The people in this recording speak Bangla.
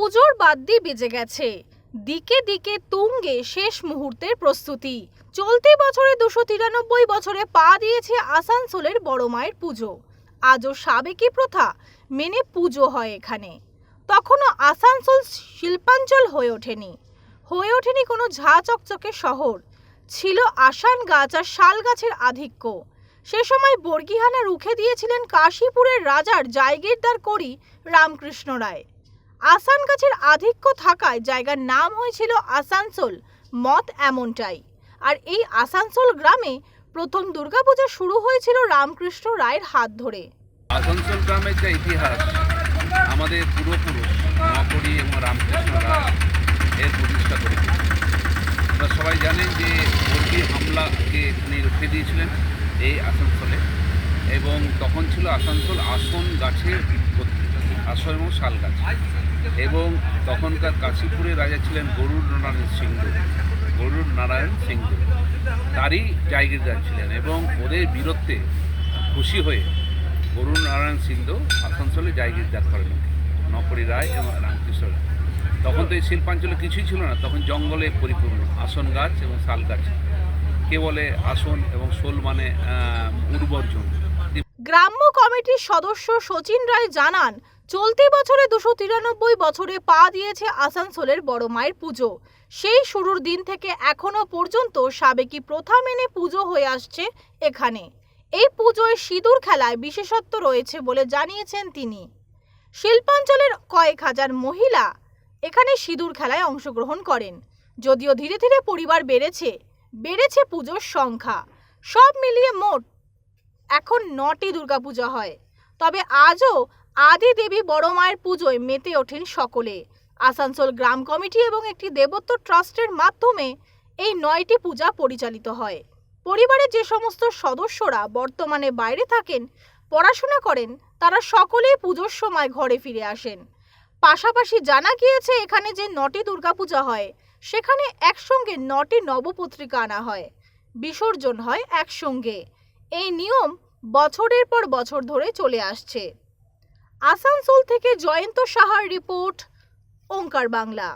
পুজোর বাদ্যি বেজে গেছে। দিকে দিকে তুঙ্গে শেষ মুহূর্তের প্রস্তুতি। চলতি বছরে দুশো তিরানব্বই বছরে পা দিয়েছে আসানসোলের বড় মায়ের পুজো। আজও সাবেকি প্রথা মেনে পুজো হয় এখানে। তখনও আসানসোল শিল্পাঞ্চল হয়ে ওঠেনি। হয়ে ওঠেনি কোনো ঝা চকচকে শহর। ছিল আসান গাছ আর শাল গাছের আধিক্য। সে সময় বর্গিহানা রুখে দিয়েছিলেন কাশীপুরের রাজার জায়গিরদার করি রামকৃষ্ণ রায়। আসান গাছের আধিক্য থাকায় জায়গার নাম হয়েছিল আসানসোল। মত এমনটাই। আর এই আসানসোল গ্রামে প্রথম দুর্গাপূজা শুরু হয়েছিল রামকৃষ্ণ রায়ের হাত ধরে। আসানসোল গ্রামের যে ইতিহাস, আমাদের পূর্বপুরুষ নকরি এবং রামকৃষ্ণ রায় এর প্রতিষ্ঠা করেছিল আপনারা সবাই জানেন যে বর্গী হামলাকে তিনি রুখে দিয়েছিলেন এই আসানসোলে এবং তখন ছিল আসানসোল আসন গাছের আসন এবং শাল গাছ এবং তখনকার কাশীপুরের রাজা ছিলেন গরুর নারায়ণ সিংহ। গরুর নারায়ণ সিংহ। তারই জায়গিরদার ছিলেন এবং ওদের বীরত্বে খুশি হয়ে বরুণ নারায়ণ সিংহ আসানসোলে জায়গিরদার করেন। নকরি রায় এবং রামকৃষ্ণ রায়। তখন তো এই শিল্পাঞ্চলে কিছুই ছিল না। তখন জঙ্গলে পরিপূর্ণ আসন গাছ এবং শাল গাছ। কে বলে আসন এবং শোল মানে উর্বর জমি। গ্রাম্য কমিটির সদস্য সচিন রায় জানান চলতি বছরে দুশো তিরানব্বই বছরে পা দিয়েছে আসানসোলের বড় মায়ের পুজো। সেই শুরুর দিন থেকে এখনও পর্যন্ত সাবেকি প্রথা মেনে পুজো হয়ে আসছে এখানে। এই পুজোয় সিঁদুর খেলায় বিশেষত্ব রয়েছে বলে জানিয়েছেন তিনি। শিল্পাঞ্চলের কয়েক হাজার মহিলা এখানে সিঁদুর খেলায় অংশগ্রহণ করেন। যদিও ধীরে ধীরে পরিবার বেড়েছে বেড়েছে পুজোর সংখ্যা। সব মিলিয়ে মোট এখন নটি দুর্গাপূজা হয়। তবে আজও আদি দেবী বড় মায়ের পুজোয় মেতে ওঠেন সকলে। আসানসোল গ্রাম কমিটি এবং একটি দেবত্ব ট্রাস্টের মাধ্যমে এই নয়টি পূজা পরিচালিত হয়। পরিবারের যে সমস্ত সদস্যরা বর্তমানে বাইরে থাকেন, পড়াশোনা করেন, তারা সকলেই পুজোর সময় ঘরে ফিরে আসেন। পাশাপাশি জানা গিয়েছে, এখানে যে নটি দুর্গাপূজা হয়, সেখানে একসঙ্গে নটি নবপত্রিকা আনা হয়। বিসর্জন হয় একসঙ্গে। এই নিয়ম বছরের পর বছর ধরে চলে আসছে। আসানসোল থেকে জয়ন্ত সাহার রিপোর্ট ওঙ্কার বাংলা।